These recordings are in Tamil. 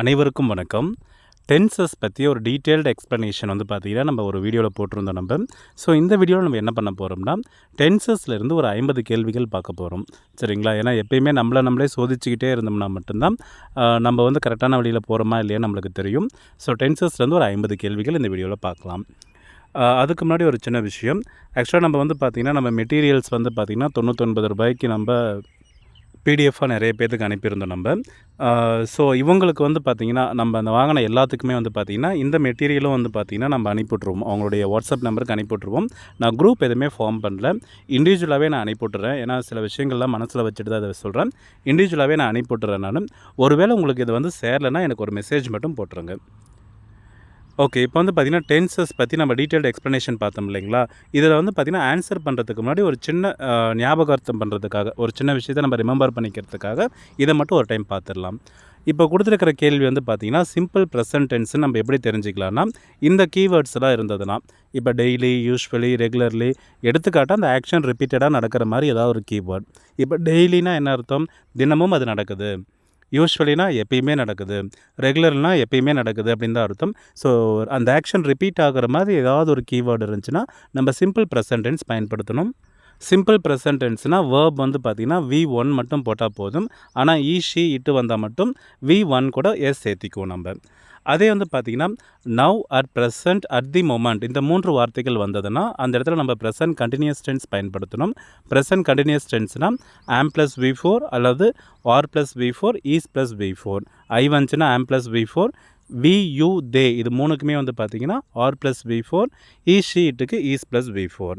அனைவருக்கும் வணக்கம். டென்சஸ் பற்றி ஒரு டீட்டெயில்டு எக்ஸ்ப்ளனேஷன் வந்து பார்த்திங்கன்னா நம்ம ஒரு வீடியோவில் போட்டிருந்தோம் நம்ம. ஸோ இந்த வீடியோவில் நம்ம என்ன பண்ண போகிறோம்னா டென்சஸ்லேருந்து ஒரு ஐம்பது கேள்விகள் பார்க்க போகிறோம் சரிங்களா? ஏன்னா எப்பயுமே நம்மளை நம்மளே சோதிச்சுக்கிட்டே இருந்தோம்னா மட்டும்தான் நம்ம வந்து கரெக்டான வழியில் போகிறோமா இல்லையா நம்மளுக்கு தெரியும். ஸோ டென்சஸ்லேருந்து ஒரு ஐம்பது கேள்விகள் இந்த வீடியோவில் பார்க்கலாம். அதுக்கு முன்னாடி ஒரு சின்ன விஷயம். ஆக்சுவலாக நம்ம வந்து பார்த்திங்கன்னா நம்ம மெட்டீரியல்ஸ் வந்து பார்த்திங்கன்னா தொண்ணூத்தொன்பது ரூபாய்க்கு நம்ம பிடிஎஃபாக நிறைய பேர்த்துக்கு அனுப்பியிருந்தோம் நம்ம. ஸோ இவங்களுக்கு வந்து பார்த்திங்கன்னா நம்ம அந்த வாங்கின எல்லாத்துக்குமே வந்து பார்த்திங்கன்னா இந்த மெட்டீரியலும் வந்து பார்த்திங்கன்னா நம்ம அனுப்பிவிட்ருவோம் அவங்களுடைய வாட்ஸ்அப் நம்பருக்கு அனுப்பிவிட்ருவோம் நான் குரூப் எதுவுமே ஃபார்ம் பண்ணல. இண்டிவிஜுவலாகவே நான் அனுப்பிவிட்டுறேன். ஏன்னா சில விஷயங்கள்லாம் மனசில் வச்சுட்டு தான் அதை சொல்கிறேன் இண்டிவிஜுவலாகவே நான் அனுப்பிவிட்டுறேன் நான். ஒருவேளை உங்களுக்கு இது வந்து சேரலைன்னா எனக்கு ஒரு மெசேஜ் மட்டும் போட்டுருங்க. ஓகே இப்போ வந்து பார்த்திங்கன்னா டென்சஸ் பற்றி நம்ம டீட்டெயில்டு எக்ஸ்ப்ளனேஷன் பார்த்தோம் இல்லைங்களா? இதில் வந்து பார்த்திங்கன்னா ஆன்சர் பண்ணுறதுக்கு முன்னாடி ஒரு சின்ன ஞாபகார்த்தம் பண்ணுறதுக்காக ஒரு சின்ன விஷயத்தை நம்ம ரிமெம்பர் பண்ணிக்கிறதுக்காக இதை மட்டும் ஒரு டைம் பார்த்துடலாம். இப்போ கொடுத்துருக்கிற கேள்வி வந்து பார்த்திங்கன்னா சிம்பிள் ப்ரெசன்ட் டென்ஸ் நம்ம எப்படி தெரிஞ்சுக்கலாம்னா இந்த கீவேர்ட்ஸ்லாம் இருந்ததுன்னா இப்போ டெய்லி யூஸ்வலி ரெகுலர்லி எடுத்துக்காட்டால் அந்த ஆக்ஷன் ரிப்பீட்டடாக நடக்கிற மாதிரி ஏதாவது ஒரு கீவேர்ட் இப்போ டெய்லினா என்ன அர்த்தம்? தினமும் அது நடக்குது. யூஸ்வலினா எப்பயுமே நடக்குது. ரெகுலர்னால் எப்பயுமே நடக்குது அப்படின்னு தான் அர்த்தம். ஸோ அந்த ஆக்ஷன் ரிப்பீட் ஆகிற மாதிரி ஏதாவது ஒரு கீவேர்டு இருந்துச்சுன்னா நம்ம சிம்பிள் ப்ரெசன்டென்ஸ் பயன்படுத்தணும். சிம்பிள் ப்ரெசன்ட் டென்ஸ்னால் வேர்ப் வந்து பார்த்திங்கன்னா வி ஒன் மட்டும் போட்டால் போதும். ஆனால் ஈ ஷி இட்டு வந்தால் மட்டும் வி ஒன் கூட எஸ் சேர்த்திக்குவோம் நம்ம. அதே வந்து பார்த்திங்கன்னா now at present at the moment இந்த மூன்று வார்த்தைகள் வந்ததுன்னா அந்த இடத்துல நம்ம ப்ரெசன்ட் கண்டினியூஸ் டென்ஸ் பயன்படுத்தணும். ப்ரெசன்ட் கண்டினியூஸ் டென்ஸ்னால் ஆம் ப்ளஸ் வி ஃபோர் அல்லது are plus V four is plus V four I வந்துச்சுன்னா am plus V four we you they இது மூணுக்குமே வந்து பார்த்தீங்கன்னா are plus V four he ஷீட்டுக்கு is plus V four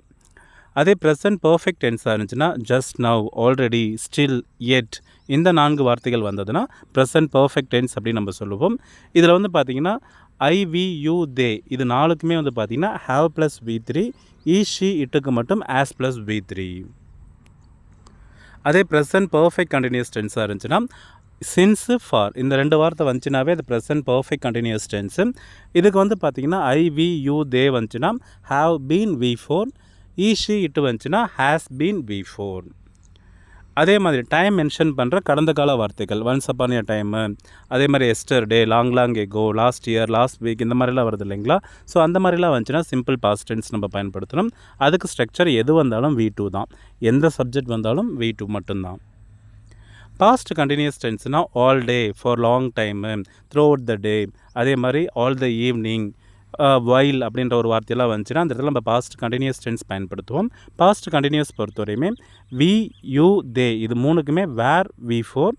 அதே ப்ரெசன்ட் பர்ஃபெக்ட் டென்ஸாக இருந்துச்சுன்னா just now already still yet இந்த நான்கு வார்த்தைகள் வந்ததுன்னா ப்ரெசன்ட் பர்ஃபெக்ட் டென்ஸ் அப்படின்னு நம்ம சொல்லுவோம். இதில் வந்து பார்த்தீங்கன்னா ஐ வி யூ தே இது நாலுக்குமே வந்து பார்த்தீங்கன்னா have plus V three he she இட்டுக்கு மட்டும் ஆஸ் ப்ளஸ் வி த்ரீ அதே ப்ரெசன்ட் பர்ஃபெக்ட் கண்டினியூஸ் டென்ஸாக இருந்துச்சுன்னா சின்ஸு ஃபார் இந்த ரெண்டு வார்த்தை வந்துச்சுனாவே அது ப்ரெசன்ட் பர்ஃபெக்ட் கண்டினியூஸ் டென்ஸு இதுக்கு வந்து பார்த்திங்கன்னா ஐ வி யூ தே வந்துச்சுன்னா have been V four he she it வந்துச்சுன்னா ஹேஸ் பீன் பிஃபோர் அதே மாதிரி டைம் மென்ஷன் பண்ணுற கடந்த கால வார்த்தைகள் ஒன்ஸ் அப்பான் ஏ டைமு அதே மாதிரி yesterday long long ago last year last week இந்த மாதிரிலாம் வருது இல்லைங்களா? ஸோ அந்த மாதிரிலாம் வந்துச்சுன்னா சிம்பிள் பாஸ்ட் டென்ஸ் நம்ம பயன்படுத்தணும். அதுக்கு ஸ்ட்ரக்சர் எது வந்தாலும் வி டூ தான். எந்த சப்ஜெக்ட் வந்தாலும் வி டூ மட்டும்தான். Past continuous டென்ஸ்னால் all day for long time throughout the day அதே மாதிரி ஆல் த ஈவினிங் வைல் அப்படின்ற ஒரு வார்த்தையெல்லாம் வந்துச்சுன்னா அந்த இடத்துல நம்ம பாஸ்ட் கண்டினியூஸ் டென்ஸ் பயன்படுத்துவோம். பாஸ்ட் கண்டினியூஸ் பொறுத்தவரையுமே வி யூ தே இது மூணுக்குமே were V four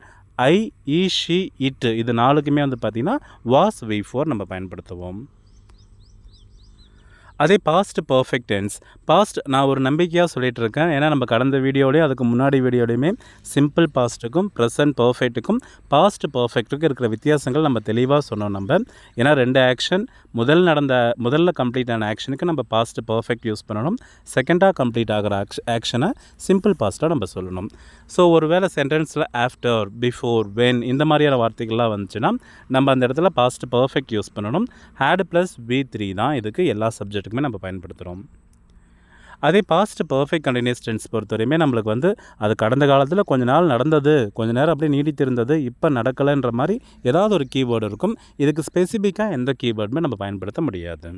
I he she it இது நாலுக்குமே வந்து பார்த்திங்கன்னா வாஸ் வி ஃபோர் நம்ம பயன்படுத்துவோம். அதே பாஸ்ட் பர்ஃபெக்ட் டென்ஸ் பாஸ்ட் நான் ஒரு நம்பிக்கையாக சொல்லிட்டு இருக்கேன் ஏன்னா நம்ம கடந்த வீடியோலேயும் அதுக்கு முன்னாடி வீடியோலையுமே சிம்பிள் பாஸ்ட்டுக்கும் ப்ரெசன்ட் பர்ஃபெக்ட்டுக்கும் பாஸ்ட் பர்ஃபெக்ட்டுக்கும் இருக்கிற வித்தியாசங்கள் நம்ம தெளிவாக சொன்னோம் நம்ம. ஏன்னா ரெண்டு ஆக்ஷன் முதல் நடந்த முதல்ல கம்ப்ளீட் ஆன ஆக்ஷனுக்கு நம்ம பாஸ்ட் பர்ஃபெக்ட் யூஸ் பண்ணணும். செகண்டாக கம்ப்ளீட் ஆகிற ஆக்ஷ ஆக்ஷனை சிம்பிள் பாஸ்ட்டாக நம்ம சொல்லணும். ஸோ ஒரு வேளை சென்டென்ஸில் ஆஃப்டர் பிஃபோர் வென் இந்த மாதிரியான வார்த்தைகள்லாம் வந்துச்சுன்னா நம்ம அந்த இடத்துல பாஸ்ட் பர்ஃபெக்ட் யூஸ் பண்ணணும். ஹேட் ப்ளஸ் பி த்ரீ தான் இதுக்கு எல்லா சப்ஜெக்ட்டுக்குமே நம்ம பயன்படுத்துகிறோம் அதே பாஸ்ட் பர்ஃபெக்ட் கண்டினியூஸ் டென்ஸ் பொறுத்தவரையுமே நம்மளுக்கு வந்து அது கடந்த காலத்தில் கொஞ்ச நாள் நடந்தது கொஞ்ச நேரம் அப்படியே நீடித்திருந்தது இப்போ நடக்கலைன்ற மாதிரி ஏதாவது ஒரு கீவேர்டு இருக்கும். இதுக்கு ஸ்பெசிஃபிக்காக எந்த கீவேர்டுமே நம்ம பயன்படுத்த முடியாது.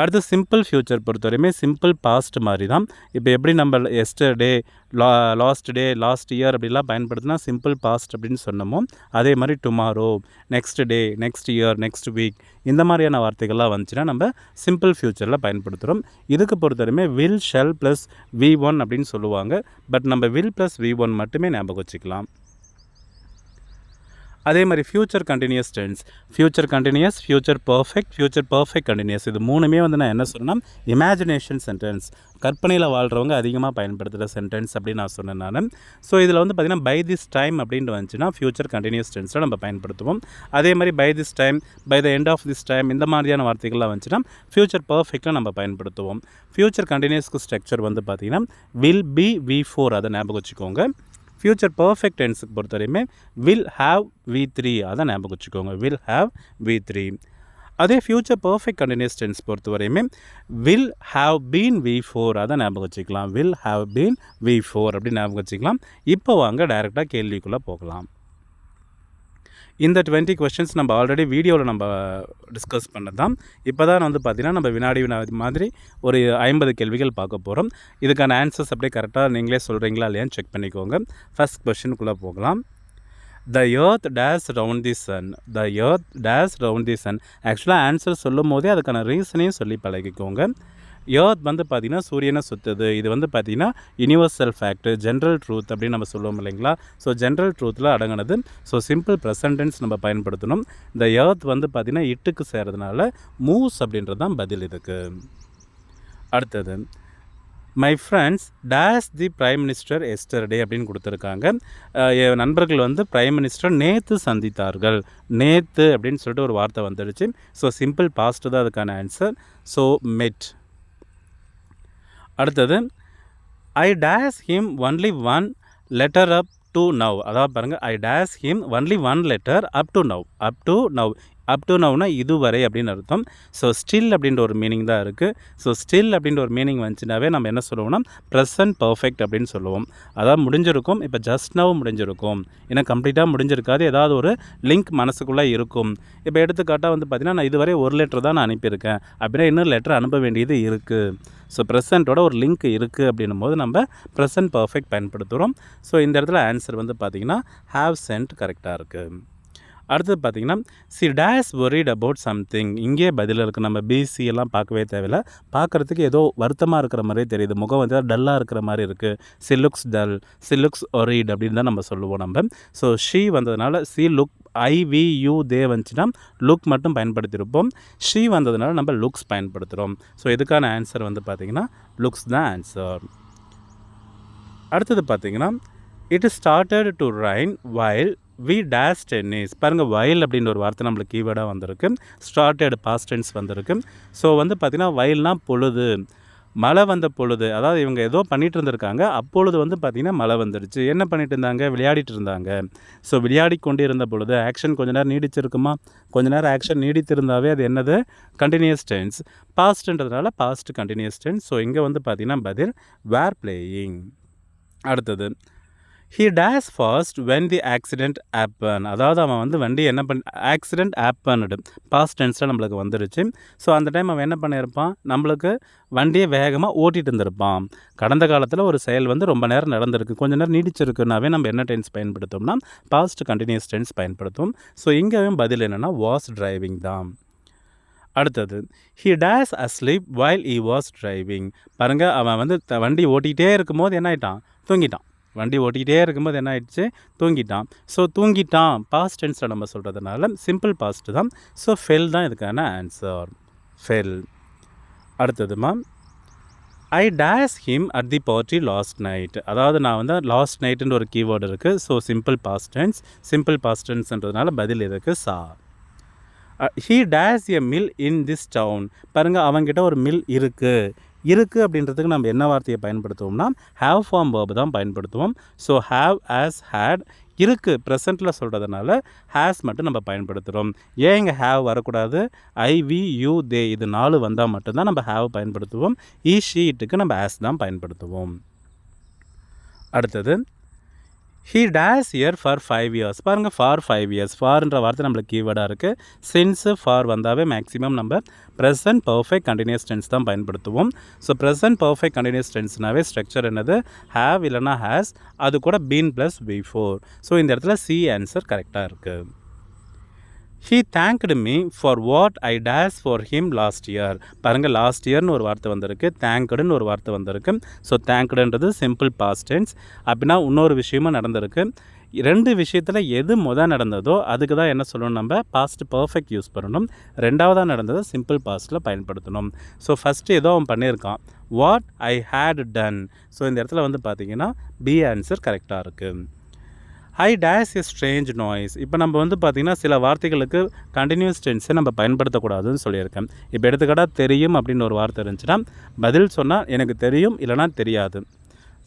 அடுத்து சிம்பிள் ஃப்யூச்சர் பொறுத்தவரையுமே சிம்பிள் பாஸ்ட் மாதிரி தான் இப்போ எப்படி நம்ம எஸ்டர்டே லா லாஸ்ட் டே லாஸ்ட் இயர் அப்படிலாம் பயன்படுத்தினா சிம்பிள் பாஸ்ட் அப்படின்னு சொன்னோமோ அதே மாதிரி tomorrow next day next year next week இந்த மாதிரியான வார்த்தைகள்லாம் வந்துச்சுன்னா நம்ம சிம்பிள் ஃப்யூச்சரில் பயன்படுத்துகிறோம் இதுக்கு பொறுத்தவரையுமே will shall plus V one அப்படின்னு சொல்லுவாங்க. பட் நம்ம வில் ப்ளஸ் வி ஒன் மட்டுமே ஞாபகம் வச்சுக்கலாம். அதே மாதிரி future continuous tense future continuous future perfect future perfect continuous இது மூணுமே வந்து நான் என்ன சொன்னேன்னா இமேஜினேஷன் சென்டென்ஸ் கற்பனையில் வாழ்கிறவங்க அதிகமாக பயன்படுத்துகிற சென்டென்ஸ் அப்படின்னு நான் சொன்னேன் நான். ஸோ இதில் வந்து பார்த்திங்கன்னா பை திஸ் டைம் அப்படின்ட்டு வந்துச்சுன்னா ஃப்யூச்சர் கண்டினியூஸ் டென்ஸில் நம்ம பயன்படுத்துவோம். அதே மாதிரி by this time by the end of this time இந்த மாதிரியான வார்த்தைகள்லாம் வந்துச்சுன்னா ஃப்யூச்சர் பர்ஃபெக்டாக நம்ம பயன்படுத்துவோம். ஃப்யூச்சர் கண்டினியூஸ்க்கு ஸ்ட்ரக்சர் வந்து பார்த்திங்கன்னா வில் பி வி ஃபோர் அதை ஞாபகம் வச்சுக்கோங்க. ஃப்யூச்சர் பர்ஃபெக்ட் டென்ஸுக்கு பொறுத்தவரையுமே வில் ஹாவ் வி த்ரீ அதை ஞாபகம் வச்சுக்கோங்க. வில் ஹாவ் வி த்ரீ அதே future perfect continuous tense பொறுத்தவரையுமே will have been V four அதை ஞாபகம் வச்சுக்கலாம். Will have been V four அப்படின்னு ஞாபகம் வச்சுக்கலாம். இப்போ வாங்க டைரெக்டாக கேள்விக்குள்ளே போகலாம். இந்த டுவெண்ட்டி கொஸ்டின்ஸ் நம்ம ஆல்ரெடி வீடியோவில் நம்ம uh, டிஸ்கஸ் பண்ணது தான் இப்போ தான் வந்து பார்த்திங்கன்னா நம்ம வினாடி வினாடி மாதிரி ஒரு ஐம்பது கேள்விகள் பார்க்க போகிறோம் இதுக்கான ஆன்சர்ஸ் அப்படியே கரெக்டாக நீங்களே சொல்கிறீங்களா இல்லையான்னு செக் பண்ணிக்கோங்க. ஃபஸ்ட் கொஸ்டினுக்குள்ளே போகலாம். The earth dash round the sun the earth dash round the sun ஆக்சுவலாக ஆன்சர் சொல்லும் போதே அதுக்கான ரீசனையும் சொல்லி பழகிக்கோங்க. எர்த் வந்து பார்த்திங்கன்னா சூரியனை சுற்றுது இது வந்து பார்த்திங்கன்னா யூனிவர்சல் ஃபேக்ட் ஜென்ரல் ட்ரூத் அப்படின்னு நம்ம சொல்லுவோம் இல்லைங்களா? ஸோ ஜென்ரல் ட்ரூத்தில் அடங்கினது. ஸோ சிம்பிள் ப்ரெசன்டென்ஸ் நம்ம பயன்படுத்தணும். இந்த எர்த் வந்து பார்த்திங்கன்னா இட்டுக்கு சேர்றதுனால மூவ்ஸ் அப்படின்றது தான் பதில் இதுக்கு. அடுத்தது my friends dash the prime minister yesterday அப்படின்னு கொடுத்துருக்காங்க. என் நண்பர்கள் வந்து பிரைம் மினிஸ்டர் நேற்று சந்தித்தார்கள். நேற்று அப்படின்னு சொல்லிட்டு ஒரு வார்த்தை வந்துடுச்சு. ஸோ சிம்பிள் பாஸ்ட்டு தான் அதுக்கான ஆன்சர் ஸோ மெட் அடுத்தது I dash him only one letter up to now அதாவது பாருங்கள் I dash him only one letter up to now up to now up to நவ்னா இதுவரை அப்படின்னு அர்த்தம். ஸோ ஸ்டில் அப்படின்ற ஒரு மீனிங் தான் இருக்குது ஸோ ஸ்டில் அப்படின்ற ஒரு மீனிங் வந்துச்சுனாவே நம்ம என்ன சொல்லுவோம்னா ப்ரெசன்ட் பர்ஃபெக்ட் அப்படின்னு சொல்லுவோம். அதாவது முடிஞ்சிருக்கும். இப்போ ஜஸ்ட் நவ் முடிஞ்சிருக்கும். ஏன்னா கம்ப்ளீட்டாக முடிஞ்சிருக்காது. ஏதாவது ஒரு லிங்க் மனசுக்குள்ளே இருக்கும். இப்போ எடுத்துக்காட்டாக வந்து பார்த்திங்கன்னா நான் இதுவரை ஒரு லெட்டர் தான் நான் அனுப்பியிருக்கேன். அப்படின்னா இன்னொரு லெட்டர் அனுப்ப வேண்டியது இருக்குது ஸோ ப்ரெசண்ட்டோட ஒரு லிங்க் இருக்குது அப்படின்னும் போது நம்ம ப்ரெசன்ட் பர்ஃபெக்ட் பயன்படுத்துகிறோம் ஸோ இந்த இடத்துல ஆன்சர் வந்து பார்த்திங்கன்னா ஹாவ் சென்ட் கரெக்டாக இருக்குது அடுத்தது பார்த்திங்கன்னா she dash worried about something இங்கே பதில் இருக்குது நம்ம பிசி எல்லாம் பார்க்கவே தேவையில்ல. பார்க்குறதுக்கு ஏதோ வருத்தமாக இருக்கிற மாதிரியே தெரியுது. முகம் வந்து டல்லாக இருக்கிற மாதிரி இருக்குது she looks dull she looks worried அப்படின்னு தான் நம்ம சொல்லுவோம் நம்ம. ஸோ ஷீ வந்ததுனால she look I we you they வந்துச்சுன்னா லுக் மட்டும் பயன்படுத்தியிருப்போம். ஷீ வந்ததுனால நம்ம லுக்ஸ் பயன்படுத்துகிறோம். ஸோ இதுக்கான ஆன்சர் வந்து பார்த்திங்கன்னா லுக்ஸ் தான் ஆன்சர் அடுத்தது பார்த்திங்கன்னா it started to rain while we dash tennis பாருங்கள் வயல் அப்படின்ற ஒரு வார்த்தை நம்மளுக்கு கீவேர்டாக வந்திருக்கு. ஸ்டார்டட் பாஸ்ட் டென்ஸ் வந்திருக்கு. ஸோ வந்து பார்த்திங்கன்னா வயல்னால் பொழுது. மழை வந்த பொழுது. அதாவது இவங்க ஏதோ பண்ணிகிட்டு இருந்திருக்காங்க. அப்பொழுது வந்து பார்த்திங்கன்னா மழை வந்துடுச்சு என்ன பண்ணிட்டு இருந்தாங்க? விளையாடிட்டு இருந்தாங்க. ஸோ விளையாடி கொண்டு இருந்த பொழுது ஆக்ஷன் கொஞ்ச நேரம் நீடிச்சிருக்குமா? கொஞ்ச நேரம் ஆக்ஷன் நீடித்திருந்தாவே அது என்னது? கண்டினியூஸ் டென்ஸ் பாஸ்ட்ன்றதுனால பாஸ்ட் கண்டினியூஸ் டென்ஸ் ஸோ இங்கே வந்து பார்த்திங்கன்னா பதில் வேர் பிளேயிங் அடுத்தது he dash fast when the accident happened அதாவது அவன் வந்து வண்டி என்ன பண்ண ஆக்சிடெண்ட் ஆப்பன்டு பாஸ்ட் டென்ஸில் நம்மளுக்கு வந்துருச்சு. ஸோ அந்த டைம் அவன் என்ன பண்ணியிருப்பான் நம்மளுக்கு வண்டியை வேகமாக ஓட்டிகிட்டு இருந்திருப்பான். கடந்த காலத்தில் ஒரு செயல் வந்து ரொம்ப நேரம் நடந்திருக்கு. கொஞ்ச நேரம் நீடிச்சிருக்குனாவே நம்ம என்ன டென்ஸ் பயன்படுத்தோம்னா பாஸ்ட் கண்டினியூஸ் டென்ஸ் பயன்படுத்தும். ஸோ இங்கேயும் பதில் என்னென்னா வாஸ் டிரைவிங் தான். அடுத்தது he dash asleep while he was driving பாருங்கள் அவன் வந்து த- வண்டி ஓட்டிகிட்டே இருக்கும்போது என்ன ஆயிட்டான்? தூங்கிட்டான். வண்டி ஓட்டிக்கிட்டே இருக்கும்போது என்ன ஆயிடுச்சு? தூங்கிட்டான். ஸோ தூங்கிட்டான். பாஸ்ட் டென்ஸில் நம்ம சொல்கிறதுனால சிம்பிள் பாஸ்ட் தான். ஸோ ஃபெல் தான் இதுக்கான answer fell அடுத்ததுமா I dash him at the party last night அதாவது நான் வந்து லாஸ்ட் நைட்டுன்ற ஒரு கீவேர்டு இருக்குது so simple past tense simple பாஸ்டன்ஸ்ன்றதுனால பதில் இதுக்கு saw he uh, dash a mill in this town பாருங்கள் அவங்ககிட்ட ஒரு மில் இருக்குது இருக்குது அப்படின்றதுக்கு நம்ம என்ன வார்த்தையை பயன்படுத்துவோம்னா ஹேவ் ஃபார்ம் வேர்பு தான் பயன்படுத்துவோம். ஸோ ஹேவ் ஆஸ் ஹேட் இருக்குது ப்ரெசண்ட்டில் சொல்கிறதுனால ஹேஸ் மட்டும் நம்ம பயன்படுத்துகிறோம் ஏன் இங்கே ஹேவ் வரக்கூடாது? ஐ வி யூ தே இது நாலு வந்தால் மட்டும்தான் நம்ம ஹேவ் பயன்படுத்துவோம். ஈ ஷீட்டுக்கு நம்ம ஆஸ் தான் பயன்படுத்துவோம். அடுத்தது he dash here for five years பாருங்கள் ஃபார் ஃபைவ் இயர்ஸ் ஃபார்ன்ற வார்த்தை நம்மளுக்கு கீவேர்டாக இருக்குது சின்ஸு ஃபார் வந்தாவே மேக்ஸிமம் நம்ம ப்ரெசன்ட் பர்ஃபெக்ட் கண்டினியூஸ் டென்ஸ் தான் பயன்படுத்துவோம். ஸோ ப்ரெசன்ட் பர்ஃபெக்ட் கண்டினியூஸ் டென்ஸ்னாவே ஸ்ட்ரக்சர் என்னது? ஹேவ் இல்லைனா ஹேஸ் அது கூட been plus V four so இந்த இடத்துல சி ஆன்சர் கரெக்டாக இருக்குது he thanked me for what I dash for him last year பாருங்கள் லாஸ்ட் இயர்னு ஒரு வார்த்தை வந்திருக்கு. தேங்க்டுன்னு ஒரு வார்த்தை வந்திருக்கு. ஸோ தேங்க்டுன்றது சிம்பிள் பாஸ்டென்ஸ் அப்படின்னா இன்னொரு விஷயமும் நடந்திருக்கு. ரெண்டு விஷயத்தில் எது முதல் நடந்ததோ அதுக்கு தான் என்ன சொல்லணும் நம்ம? பாஸ்ட் பர்ஃபெக்ட் யூஸ் பண்ணணும். ரெண்டாவதாக நடந்ததை சிம்பிள் பாஸ்ட்டில் பயன்படுத்தணும். ஸோ ஃபஸ்ட்டு ஏதோ அவன் பண்ணியிருக்கான். What I had done so இந்த இடத்துல வந்து பார்த்தீங்கன்னா பி ஆன்சர் கரெக்டாக இருக்குது I dash a strange noise இப்போ நம்ம வந்து பார்த்திங்கன்னா சில வார்த்தைகளுக்கு கண்டினியூஸ் டென்ஸை நம்ம பயன்படுத்தக்கூடாதுன்னு சொல்லியிருக்கேன். இப்போ எடுத்துக்காட்டாக தெரியும் அப்படின்னு ஒரு வார்த்தை இருந்துச்சுன்னா பதில் சொன்னால் எனக்கு தெரியும் இல்லைனா தெரியாது.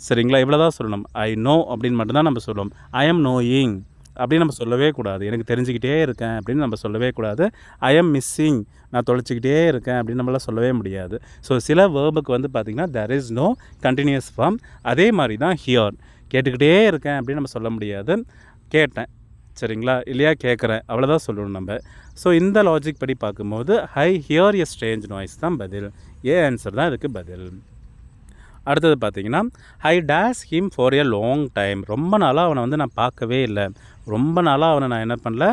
சரிங்களா? இவ்வளோ தான் சொல்லணும். ஐ நோ அப்படின்னு மட்டும்தான் நம்ம சொல்லுவோம். ஐ எம் நோயிங் அப்படின்னு நம்ம சொல்லவே கூடாது. எனக்கு தெரிஞ்சுக்கிட்டே இருக்கேன் அப்படின்னு நம்ம சொல்லவே கூடாது. ஐ எம் மிஸ்ஸிங் நான் தொலைச்சிக்கிட்டே இருக்கேன் அப்படின்னு நம்மளால் சொல்லவே முடியாது. ஸோ சில வேர்புக்கு வந்து பார்த்திங்கன்னா there is no continuous form அதே மாதிரி தான் ஹியர் கேட்டுக்கிட்டே இருக்கேன் அப்படின்னு நம்ம சொல்ல முடியாது. கேட்டேன். சரிங்களா? இல்லையா? கேட்குறேன். அவ்வளோதான் சொல்லணும் நம்ம. ஸோ இந்த லாஜிக் படி பார்க்கும்போது I hear a strange noise தான் பதில். ஏ ஆன்சர் தான் இதுக்கு பதில். அடுத்தது பார்த்தீங்கன்னா I dash him for a long time ரொம்ப நாளாக அவனை வந்து நான் பார்க்கவே இல்லை. ரொம்ப நாளாக அவனை நான் என்ன பண்ணல?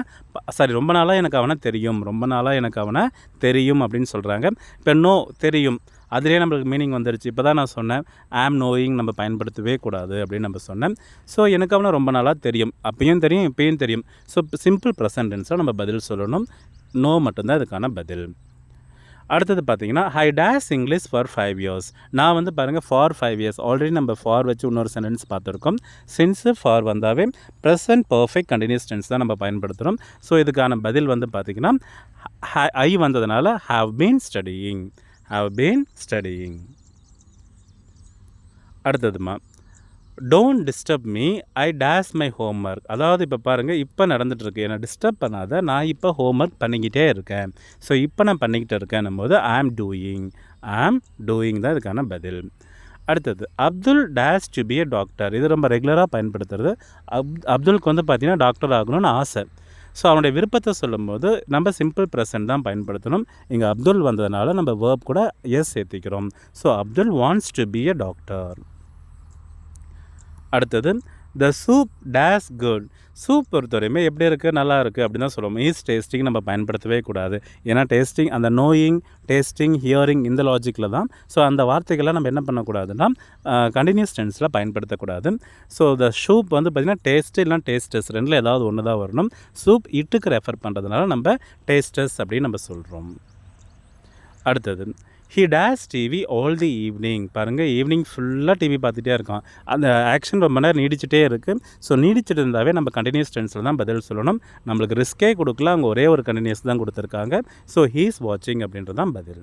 சாரி ரொம்ப நாளாக எனக்கு அவனை தெரியும். ரொம்ப நாளாக எனக்கு அவனை தெரியும் அப்படின்னு சொல்கிறாங்க இப்போ நோ தெரியும். அதிலே நம்மளுக்கு மீனிங் வந்துருச்சு. இப்போ தான் நான் சொன்னேன் ஆம் நோயிங் நம்ம பயன்படுத்தவே கூடாது அப்படின்னு நம்ம சொன்னேன். ஸோ எனக்கு அவனை ரொம்ப நாளாக தெரியும். அப்பயும் தெரியும் இப்பயும் தெரியும். ஸோ சிம்பிள் ப்ரெசன்டென்ஸாக நம்ம பதில் சொல்லணும். நோ மட்டும்தான் அதுக்கான பதில். அடுத்தது பார்த்தீங்கன்னா I dash English for five years நான் வந்து பாருங்கள் ஃபார் ஃபைவ் இயர்ஸ் ஆல்ரெடி நம்ம ஃபார் வச்சு இன்னொரு சென்டென்ஸ் பார்த்துருக்கோம். சின்ஸு ஃபார் வந்தாவே ப்ரெசன்ட் பர்ஃபெக்ட் கண்டினியூஸ் டென்ஸ் தான் நம்ம பயன்படுத்துகிறோம் ஸோ இதுக்கான பதில் வந்து பார்த்திங்கன்னா ஐ வந்ததுனால have been studying have been studying அடுத்ததுமா don't disturb me I dash my homework அதாவது இப்போ பாருங்கள் இப்போ நடந்துகிட்ருக்கு என்னை டிஸ்டர்ப் பண்ணாத நான் இப்போ ஹோம் ஒர்க் பண்ணிக்கிட்டே இருக்கேன். ஸோ இப்போ நான் பண்ணிக்கிட்டு இருக்கேன்னும் போது ஐ ஆம் டூயிங் ஐ ஆம் டூயிங் தான் இதுக்கான பதில். அடுத்தது Abdul dash to be a doctor இது ரொம்ப ரெகுலராக பயன்படுத்துறது. அப் அப்துல்க்கு வந்து பார்த்திங்கன்னா டாக்டர் ஆகணும்னு ஆசை. ஸோ அவனுடைய விருப்பத்தை சொல்லும்போது நம்ம சிம்பிள் ப்ரெசன்ட் தான் பயன்படுத்தணும். இங்கே அப்துல் வந்ததுனால நம்ம வேர்ப் கூட S சேர்த்திக்கிறோம். So Abdul wants to be a doctor அடுத்தது the soup dash good soup பொறுத்தவரையுமே எப்படி இருக்குது நல்லா இருக்குது அப்படின்னு தான் சொல்லுவோம். ஈஸ் டேஸ்டிங் நம்ம பயன்படுத்தவே கூடாது. ஏன்னா டேஸ்டிங் அந்த நோயிங் டேஸ்டிங் ஹியரிங் இந்த லாஜிக்கில் தான். ஸோ அந்த வார்த்தைகளை நம்ம என்ன பண்ணக்கூடாதுன்னா கண்டினியூஸ் டென்ஸில் பயன்படுத்தக்கூடாது. ஸோ த சூப் வந்து பார்த்திங்கன்னா டேஸ்ட்டு இல்லைனா டேஸ்டஸ் ரெண்டில் ஏதாவது ஒன்று தான் வரணும். சூப் இட்டுக்கு ரெஃபர் பண்ணுறதுனால நம்ம டேஸ்டஸ் அப்படின்னு நம்ம சொல்கிறோம் அடுத்தது he dash TV all the evening பாருங்கள் ஈவினிங் ஃபுல்லாக டிவி பார்த்துட்டே இருக்கான். அந்த ஆக்ஷன் ரொம்ப நேரம் நீடிச்சுட்டே இருக்குது ஸோ நீடிச்சிட்டு இருந்தாவே நம்ம கண்டினியூஸ் டென்ஸில் தான் பதில் சொல்லணும். நம்மளுக்கு ரிஸ்க்கே கொடுக்கல. அவங்க ஒரே ஒரு கண்டினியூஸ் தான் கொடுத்துருக்காங்க. ஸோ ஹீஸ் வாட்சிங் அப்படின்றது தான் பதில்.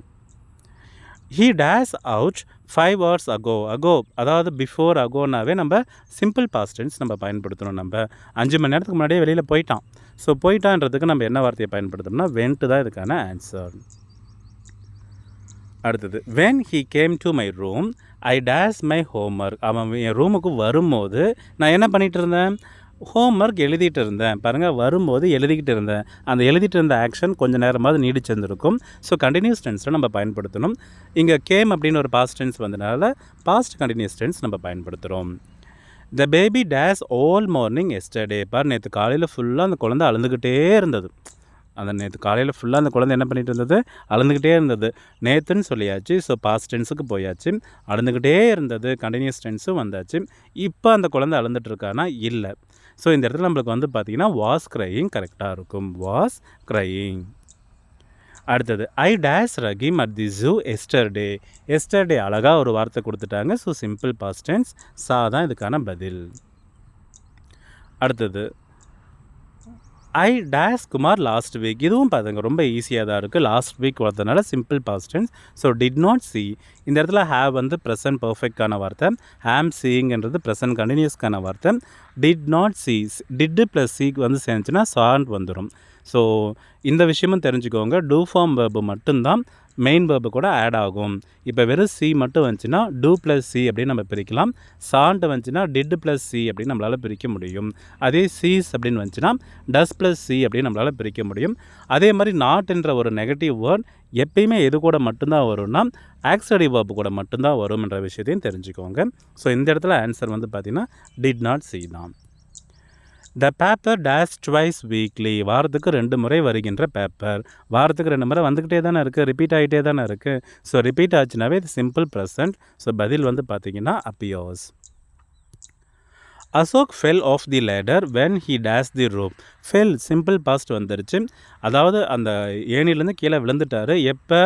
He dash out five hours ago ago அதாவது பிஃபோர் அகோனாவே நம்ம சிம்பிள் பாஸ்டென்ஸ் நம்ம பயன்படுத்தணும் நம்ம. அஞ்சு மணி நேரத்துக்கு முன்னாடியே வெளியில் போயிட்டான். ஸோ போயிட்டான்றதுக்கு நம்ம என்ன வார்த்தையை பயன்படுத்தணும்னா வென்ட்டு தான் இதுக்கான ஆன்சர் அடுத்தது when he came to my room I dash my homework அவன் என் ரூமுக்கு வரும்போது நான் என்ன பண்ணிகிட்டு இருந்தேன்? ஹோம்ஒர்க் எழுதிட்டு இருந்தேன். பாருங்கள் வரும்போது எழுதிக்கிட்டு இருந்தேன். அந்த எழுதிட்டு இருந்த ஆக்ஷன் கொஞ்சம் நேரமாவது நீடிச்சிருந்திருக்கும். ஸோ கண்டினியூஸ் டென்ஸில் நம்ம பயன்படுத்தணும். இங்கே கேம் அப்படின்னு ஒரு பாஸ்ட் டென்ஸ் வந்தனால பாஸ்ட் கண்டினியூஸ் டென்ஸ் நம்ம பயன்படுத்துகிறோம் the baby dash all morning yesterday பார் நேற்று காலையில் ஃபுல்லாக அந்த குழந்தை அழுந்துக்கிட்டே இருந்தது. அந்த நேற்று காலையில் ஃபுல்லாக அந்த குழந்தை என்ன பண்ணிகிட்டு இருந்தது? அளந்துக்கிட்டே இருந்தது. நேற்றுன்னு சொல்லியாச்சு. ஸோ பாஸ்ட் டென்ஸுக்கு போயாச்சு. அளந்துக்கிட்டே இருந்தது. கண்டினியூஸ் டென்ஸும் வந்தாச்சு. இப்போ அந்த குழந்தை அழுந்துட்டுருக்கானா இல்லை. ஸோ இந்த இடத்துல நம்மளுக்கு வந்து பார்த்திங்கன்னா வாஸ் க்ரையிங் கரெக்டாக இருக்கும். வாஸ் க்ரையிங் அடுத்தது I dash Rahim at the zoo yesterday yesterday அழகாக ஒரு வார்த்தை கொடுத்துட்டாங்க. ஸோ சிம்பிள் பாஸ்டன்ஸ் சா தான் இதுக்கான பதில். அடுத்தது I dash Kumar last week இதுவும் பார்த்துங்க ரொம்ப ஈஸியாக தான் இருக்குது லாஸ்ட் வீக் வரதுனால simple past tense so did not see இந்த இடத்துல ஹேவ் வந்து ப்ரெசன்ட் பர்ஃபெக்டான வார்த்தை. ஹேம் சீங்கிறது ப்ரெசன்ட் கண்டினியூஸ்க்கான வார்த்தை. Did not see did plus see வந்து சேர்ந்துச்சுன்னா சாண்ட் வந்துடும் ஸோ இந்த விஷயமும் தெரிஞ்சுக்கோங்க. டூ ஃபார்ம் வேர்பு மட்டும்தான் மெயின் வேர்பு கூட ஆட் ஆகும். இப்போ வெறும் சி மட்டும் வந்துச்சுன்னா டூ ப்ளஸ் சி அப்படின்னு நம்ம பிரிக்கலாம். சான்ட்டு வந்துச்சுன்னா டிட் ப்ளஸ் சி அப்படின்னு நம்மளால் பிரிக்க முடியும். அதே சீஸ் அப்படின்னு வந்துச்சுன்னா டஸ் ப்ளஸ் சி அப்படின்னு நம்மளால் பிரிக்க முடியும். அதே மாதிரி நாட் என்ற ஒரு நெகட்டிவ் வேர்ட் எப்பயுமே எது கூட மட்டும்தான் வரும்னா ஆக்சடி வேர்பு கூட மட்டும்தான் வரும்ன்ற விஷயத்தையும் தெரிஞ்சுக்கோங்க. ஸோ இந்த இடத்துல ஆன்சர் வந்து பார்த்திங்கன்னா டிட் நாட் சி தான். The paper dash twice weekly வாரத்துக்கு ரெண்டு முறை வருகின்ற பேப்பர் வாரத்துக்கு ரெண்டு முறை வந்துக்கிட்டே தானே இருக்குது ரிப்பீட் ஆகிட்டே தானே இருக்குது ஸோ ரிப்பீட் ஆச்சுனாவே இது சிம்பிள் ப்ரெசன்ட் ஸோ பதில் வந்து பார்த்திங்கன்னா அப்பியோஸ் Ashok fell off the ladder when he days the roof fell simple past வந்துருச்சு. அதாவது அந்த ஏணிலேருந்து கீழே விழுந்துட்டார். எப்போ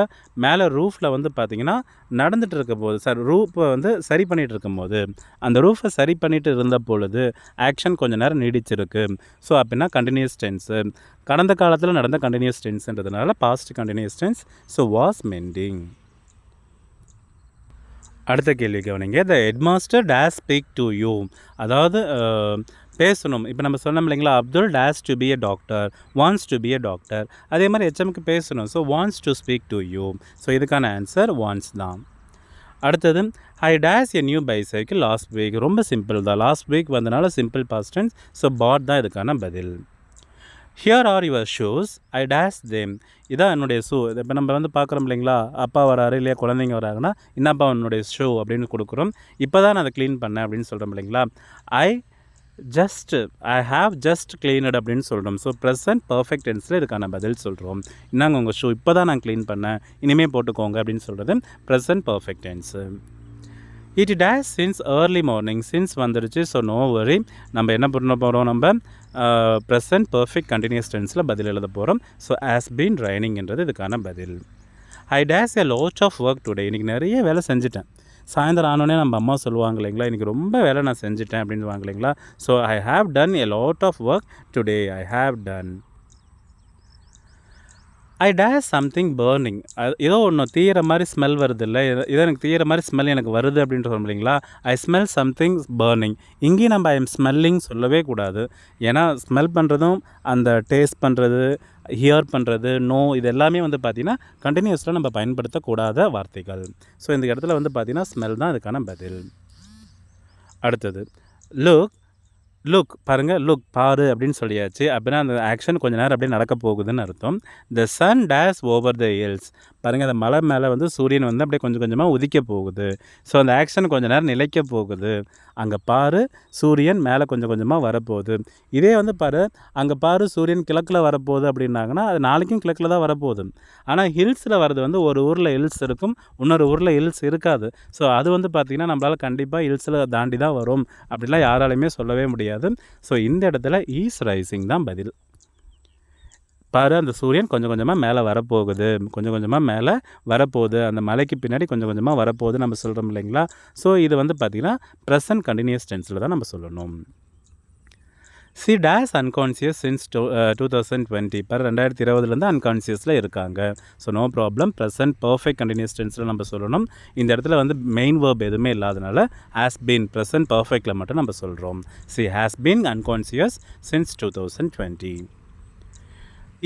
மேலே ரூஃபில் வந்து பார்த்தீங்கன்னா நடந்துகிட்டு இருக்கும் போது சார் ரூஃபை வந்து சரி பண்ணிகிட்டு இருக்கும்போது அந்த ரூஃபை சரி பண்ணிட்டு இருந்த பொழுது ஆக்ஷன் கொஞ்சம் நேரம் நீடிச்சிருக்கு. ஸோ அப்படின்னா கண்டினியூஸ் டென்ஸு கடந்த காலத்தில் நடந்த continuous டென்ஸுன்றதுனால past continuous tense so was mending அடுத்த கேள்வி கவனிங்க the headmaster dash speak to you அதாவது பேசணும். இப்போ நம்ம சொன்னோம் இல்லைங்களா Abdul dash to be a doctor wants to be a doctor அதே மாதிரி ஹெச்எம்க்கு பேசணும். So wants to speak to you so இதுக்கான ஆன்சர் வாண்ட்ஸ் தான். அடுத்தது I dash a new bicycle last week ரொம்ப சிம்பிள் தான். லாஸ்ட் வீக் வந்தனால simple past tense so bought தான் இதுக்கான பதில். Here are your shoes I dash them இதான் என்னுடைய ஷூ இப்போ நம்ம வந்து பார்க்குறோம் இல்லைங்களா? அப்பா வராரு இல்லையா? குழந்தைங்க வராங்கன்னா என்னப்பா என்னுடைய ஷூ அப்படின்னு கொடுக்குறோம். இப்போ தான் நான் அதை க்ளீன் பண்ணேன் அப்படின்னு சொல்கிறோம் இல்லைங்களா? I just I have just cleaned அப்படின்னு சொல்கிறோம் ஸோ ப்ரெசன்ட் பர்ஃபெக்ட் டென்ஸில் இதுக்கான பதில் சொல்கிறோம் இன்னாங்க உங்கள் ஷூ இப்போ தான் நான் க்ளீன் பண்ணேன். இனிமேல் போட்டுக்கோங்க அப்படின்னு சொல்கிறது present perfect tense it dash since early morning since வந்துடுச்சு ஸோ நோ வரி நம்ம என்ன பண்ண போகிறோம் நம்ம? ப்ரெசன்ட் பர்ஃபெக்ட் கண்டினியூஸ் டென்ஸில் பதில் எழுத போகிறோம் ஸோ ஆஸ் பீன் ரைனிங்ன்றது இதுக்கான பதில். I dash a lot of work today இன்றைக்கி நிறைய வேலை செஞ்சுட்டேன். சாயந்தரம் ஆனோடனே நம்ம அம்மா சொல்லுவாங்க இல்லைங்களா? இன்றைக்கி ரொம்ப வேலை நான் செஞ்சுட்டேன் அப்படின்னு சொல்லுவாங்க இல்லைங்களா? So I have done a lot of work today I have done I dash something burning ஏதோ ஒன்று தீயிற மாதிரி ஸ்மெல் வருது இல்லை இதோ எனக்கு தீயிற மாதிரி ஸ்மெல் எனக்கு வருது அப்படின்ட்டு சொல்ல முடியுங்களா ஐ ஸ்மெல் சம்திங் பேர்னிங் இங்கேயும் நம்ம ஐ எம் ஸ்மெல்லிங் சொல்லவே கூடாது. ஏன்னா ஸ்மெல் பண்ணுறதும் அந்த டேஸ்ட் பண்ணுறது ஹியர் பண்ணுறது நோ இது எல்லாமே வந்து பார்த்திங்கன்னா கண்டினியூஸில் நம்ம பயன்படுத்தக்கூடாத வார்த்தைகள். ஸோ இந்த இடத்துல வந்து பார்த்திங்கன்னா ஸ்மெல் தான் அதுக்கான பதில். அடுத்தது லுக் லுக் பாருங்கள் லுக் பாரு அப்படின்னு சொல்லியாச்சு. அப்படின்னா அந்த ஆக்ஷன் கொஞ்ச நேரம் அப்படியே நடக்க போகுதுன்னு அர்த்தம். The sun dash over the hills பாருங்கள் அந்த மலை மேலே வந்து சூரியன் வந்து அப்படியே கொஞ்சம் கொஞ்சமாக உதிக்க போகுது. ஸோ அந்த ஆக்ஷன் கொஞ்சம் நேரம் நிலைக்க போகுது. அங்கே பாரு சூரியன் மேலே கொஞ்சம் கொஞ்சமாக வரப்போகுது. இதே வந்து பாரு அங்கே பாரு சூரியன் கிழக்கில் வரப்போகுது அப்படின்னாங்கன்னா அது நாளைக்கும் கிழக்கில் தான் வரப்போகுது. ஆனால் ஹில்ஸில் வர்றது வந்து ஒரு ஊரில் ஹில்ஸ் இருக்கும் இன்னொரு ஊரில் ஹில்ஸ் இருக்காது. ஸோ அது வந்து பார்த்திங்கன்னா நம்மளால் கண்டிப்பாக ஹில்ஸில் தாண்டி தான் வரும். அப்படிலாம் யாராலையுமே சொல்லவே முடியாது. ஸோ இந்த இடத்துல ஈஸ் ரைசிங் தான் பதில். பாரு அந்த சூரியன் கொஞ்சம் கொஞ்சமாக மேலே வரப்போகுது. கொஞ்சம் கொஞ்சமாக மேலே வரப்போகுது. அந்த மலைக்கு பின்னாடி கொஞ்சம் கொஞ்சமாக வரப்போகுது நம்ம சொல்கிறோம் இல்லைங்களா? ஸோ இது வந்து பார்த்திங்கன்னா ப்ரெசன்ட் கண்டினியூஸ் டென்ஸில் தான் நம்ம சொல்லணும். She dash unconscious since two two thousand twenty. இப்போ ரெண்டாயிரத்தி இருபதுலேருந்து அன்கான்சியஸில் இருக்காங்க. So no problem. Present perfect continuous டென்ஸில் நம்ம சொல்லணும். இந்த இடத்துல வந்து மெயின் வேர்ப் எதுவுமே இல்லாதனால ஹேஸ் பீன் ப்ரெசன்ட் பர்ஃபெக்டில் மட்டும் நம்ம சொல்கிறோம் she has been unconscious since two thousand twenty.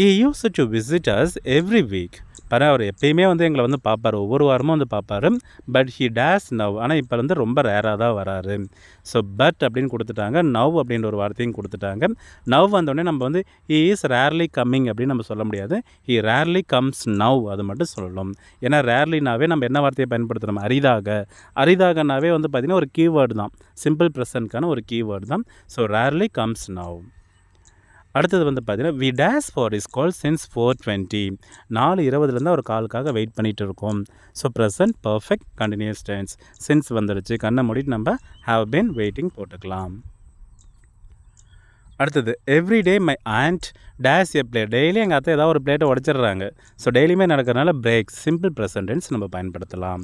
He used to visit us every week பாரு அவர் எப்பயுமே வந்து எங்களை வந்து பார்ப்பார் ஒவ்வொரு வாரமும் வந்து பார்ப்பாரு பட் ஹி டேஸ் நவ் ஆனால் இப்போ வந்து ரொம்ப ரேராக தான் வராரு. ஸோ பட் அப்படின்னு கொடுத்துட்டாங்க. நவ் அப்படின்ற ஒரு வார்த்தையும் கொடுத்துட்டாங்க. நவ் வந்தோடனே நம்ம வந்து ஹி இஸ் ரேர்லி கம்மிங் அப்படின்னு நம்ம சொல்ல முடியாது. ஹி ரேர்லி கம்ஸ் நவ் அது மட்டும் சொல்லலாம் ஏன்னா ரேர்லினாவே நம்ம என்ன வார்த்தையை பயன்படுத்துகிறோம் அரிதாக. அரிதாகனாவே வந்து பார்த்திங்கன்னா ஒரு கீவேர்டு தான். சிம்பிள் ப்ரெசன்ட்கான ஒரு கீவேர்டு தான். ஸோ ரேர்லி கம்ஸ் நவ் அடுத்தது வந்து பார்த்தீங்கன்னா we dash for his call since four twenty நாலு இருபதுலேருந்து ஒரு காலுக்காக வெயிட் பண்ணிகிட்டு இருக்கோம். So present perfect continuous tense since வந்துடுச்சு கண்ணை மூடிட்டு நம்ம ஹாவ் பின் வெயிட்டிங் போட்டுக்கலாம். அடுத்தது every day my aunt dash a plate daily எங்கள் அத்தை ஏதாவது ஒரு பிளேட்டை உடச்சிடுறாங்க. ஸோ டெய்லியுமே நடக்கிறனால பிரேக் சிம்பிள் ப்ரெசன்டென்ஸ் நம்ம பயன்படுத்தலாம்.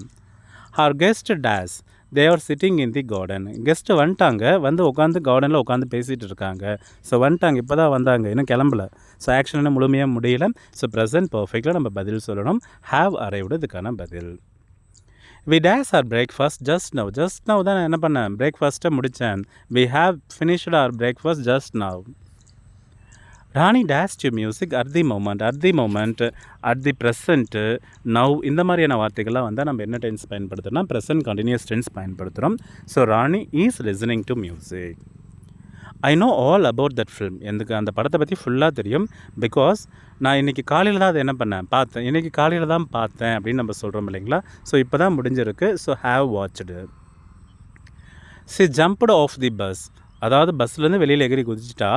Her guest dash they are sitting in the garden guest வந்துட்டாங்க. வந்து உட்காந்து கார்டனில் உட்காந்து பேசிகிட்டு இருக்காங்க. ஸோ வந்துட்டாங்க. இப்போ தான் வந்தாங்க. இன்னும் கிளம்பல. ஸோ ஆக்ஷன் இன்னும் முழுமையாக முடியல. ஸோ ப்ரெசன்ட் பர்ஃபெக்டாக நம்ம பதில் சொல்லணும். ஹாவ் அரைவ்டு இதுக்கான பதில். We dash our breakfast just now just now தான் நான் என்ன பண்ணேன்? பிரேக்ஃபாஸ்ட்டை முடித்தேன் we have finished our breakfast just now Rani dash to music at the moment at the moment at the present now இந்த மாதிரியான வார்த்தைகள்லாம் வந்தால் நம்ம என்ன டென்ஸ் பயன்படுத்துகிறோம்னா ப்ரெசன்ட் கண்டினியூஸ் டென்ஸ் பயன்படுத்துகிறோம் so Rani is listening to music I know all about that film எனக்கு அந்த படத்தை பற்றி ஃபுல்லாக தெரியும். பிகாஸ் நான் இன்றைக்கி காலையில் தான் அதை என்ன பண்ணேன்? பார்த்தேன். இன்றைக்கி காலையில் தான் பார்த்தேன் அப்படின்னு நம்ம சொல்கிறோம் இல்லைங்களா? ஸோ இப்போ தான் முடிஞ்சிருக்கு. So have watched she jumped off the bus அதாவது பஸ்லேருந்து வெளியில் எகிரி குதிச்சிட்டா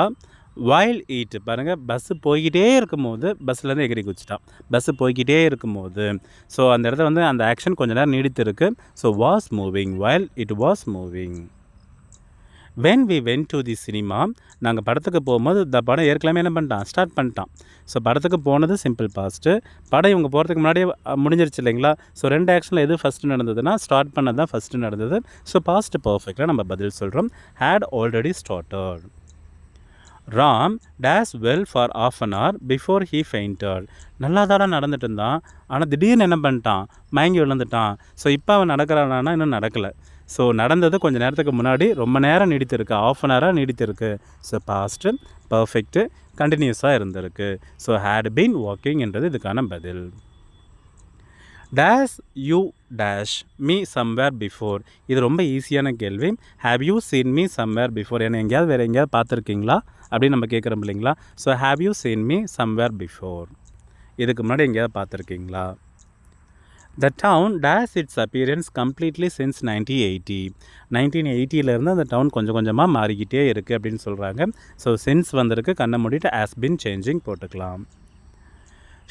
வைல் ஈட்டு பாருங்கள் பஸ்ஸு போய்கிட்டே இருக்கும்போது பஸ்லேருந்து எகிரி குச்சிட்டான் பஸ்ஸு போய்கிட்டே இருக்கும்போது ஸோ அந்த இடத்துல வந்து அந்த ஆக்ஷன் கொஞ்ச நேரம் நீடித்திருக்கு. So was moving while it was moving when we went to the cinema நாங்கள் படத்துக்கு போகும்போது இந்த படம் ஏற்கனவே என்ன பண்ணிட்டான்? ஸ்டார்ட் பண்ணிட்டான். ஸோ படத்துக்கு போனது சிம்பிள் பாஸ்ட்டு படம் இவங்க போகிறதுக்கு முன்னாடியே முடிஞ்சிருச்சு இல்லைங்களா? ஸோ ரெண்டு ஆக்ஷனில் எது ஃபஸ்ட்டு நடந்ததுன்னா ஸ்டார்ட் பண்ணது தான் ஃபஸ்ட்டு நடந்தது. ஸோ பாஸ்ட் பர்ஃபெக்டாக நம்ம பதில் சொல்கிறோம் had already started Ram dash well for half an hour before he fainted நல்லா தாடா நடந்துட்டு இருந்தான். ஆனால் திடீர்னு என்ன பண்ணிட்டான்? மயங்கி விழுந்துட்டான். ஸோ இப்போ அவன் நடக்கிறானா இன்னும் நடக்கலை. ஸோ நடந்தது கொஞ்சம் நேரத்துக்கு முன்னாடி ரொம்ப நேரம் நீடித்திருக்கு. ஆஃப் அன் ஹவராக நீடித்திருக்கு. ஸோ பாஸ்ட்டு பர்ஃபெக்ட்டு கண்டினியூஸாக இருந்திருக்கு. ஸோ ஹேட் பீன் வாக்கிங்ன்றது இதுக்கான பதில். Dash you dash me somewhere before இது ரொம்ப ஈஸியான கேள்வி. Have you seen me somewhere before என்னை எங்கேயாவது வேறு எங்கேயாவது பார்த்துருக்கீங்களா? அப்படின்னு நம்ம கேட்குறோம் இல்லைங்களா? So have you seen me somewhere before இதுக்கு முன்னாடி எங்கேயாவது பார்த்துருக்கீங்களா? The town dash its appearance completely since nineteen eighty nineteen எயிட்டியிலேருந்து அந்த டவுன் கொஞ்சம் கொஞ்சமாக மாறிக்கிட்டே இருக்குது அப்படின்னு சொல்கிறாங்க ஸோ சென்ஸ் வந்திருக்கு கண்ணை மூடிட்டு ஆஸ் பின் சேஞ்சிங் போட்டுக்கலாம்.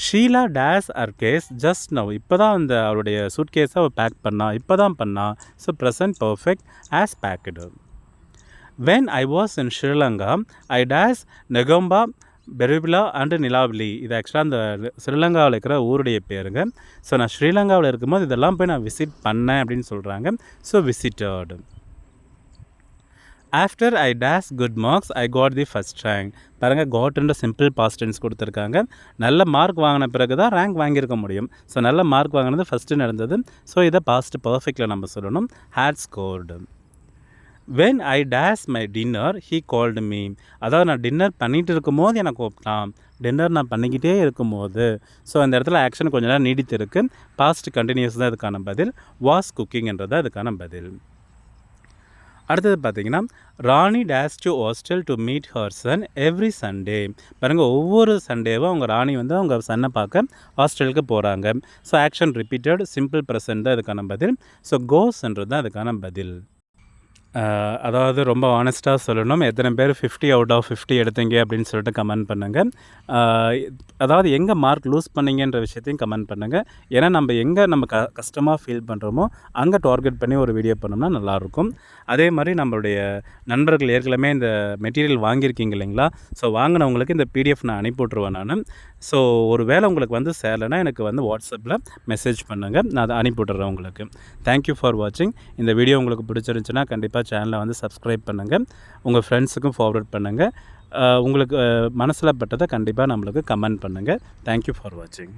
Sheela dash her case just now இப்போ தான் அந்த அவருடைய சூட்கேஸை அவள் பேக் பண்ணா இப்போ தான் பண்ணா. So present perfect has packed when I was in Sri Lanka I dash Negombo பெருபிலா and நிலாவிலி இது ஆக்சுவலாக அந்த ஸ்ரீலங்காவில் இருக்கிற ஊருடைய பேருங்க. ஸோ நான் ஸ்ரீலங்காவில் இருக்கும்போது இதெல்லாம் போய் நான் விசிட் பண்ணேன் அப்படின்னு சொல்கிறாங்க so visited after I dash good marks I got the first rank பாருங்கள் காட்ன்ற சிம்பிள் பாஸ்டன்ஸ் கொடுத்துருக்காங்க. நல்ல மார்க் வாங்கின பிறகு தான் ரேங்க் வாங்கியிருக்க முடியும். ஸோ நல்ல மார்க் வாங்கினது ஃபஸ்ட்டு நடந்தது. ஸோ இதை பாஸ்ட் பர்ஃபெக்டில் நம்ம சொல்லணும். Had scored when I dash my dinner he called me அதாவது நான் டின்னர் பண்ணிகிட்டு இருக்கும்போது எனக்கு கூப்பிட்டான் டின்னர் நான் பண்ணிக்கிட்டே இருக்கும்போது. ஸோ அந்த இடத்துல ஆக்ஷன் கொஞ்ச நேரம் நீடித்திருக்கு. பாஸ்ட் கண்டினியூஸ் தான் இதுக்கான பதில். வாஸ் குக்கிங்ன்றது அதுக்கான பதில். அடுத்தது பார்த்தீங்கன்னா Rani dash to hostel to meet her son every Sunday பாருங்கள் ஒவ்வொரு சண்டேவும் அவங்க ராணி வந்து அவங்க சன்னை பார்க்க ஹாஸ்டலுக்கு போகிறாங்க so action repeated simple present தான் அதுக்கான பதில். ஸோ கோஸ்ன்றது தான் அதுக்கான பதில். அதாவது ரொம்ப ஆனஸ்ட்டாக சொல்லணும். எத்தனை பேர் ஃபிஃப்டி அவுட் ஆஃப் ஃபிஃப்டி எடுத்தீங்க அப்படின்னு சொல்லிட்டு கமெண்ட் பண்ணுங்கள் அதாவது எங்கே மார்க் லூஸ் பண்ணீங்கன்ற விஷயத்தையும் கமெண்ட் பண்ணுங்கள் ஏன்னா நம்ம எங்கே நம்ம க கஷ்டமாக ஃபீல் பண்ணுறோமோ அங்கே டார்கெட் பண்ணி ஒரு வீடியோ பண்ணோம்னா நல்லாயிருக்கும். அதே மாதிரி நம்மளுடைய நண்பர்கள் ஏற்கனவே இந்த மெட்டீரியல் வாங்கியிருக்கீங்க இல்லைங்களா? ஸோ வாங்கினவங்களுக்கு இந்த பிடிஎஃப் நான் அனுப்பி விட்ருவேன் நான். ஸோ ஒரு வேளை உங்களுக்கு வந்து சேரலைன்னா எனக்கு வந்து வாட்ஸ்அப்பில் மெசேஜ் பண்ணுங்கள் நான் அதை அனுப்பி விட்டுறேன் உங்களுக்கு தேங்க்யூ ஃபார் வாட்சிங் இந்த வீடியோ உங்களுக்கு பிடிச்சிருந்துச்சுன்னா கண்டிப்பாக சேனலை வந்து சப்ஸ்கிரைப் பண்ணுங்கள் உங்கள் ஃப்ரெண்ட்ஸுக்கும் ஃபார்வர்ட் பண்ணுங்கள் உங்களுக்கு மனசில் பட்டதை கண்டிப்பாக நம்மளுக்கு கமெண்ட் பண்ணுங்கள் தேங்க்யூ ஃபார் வாட்சிங்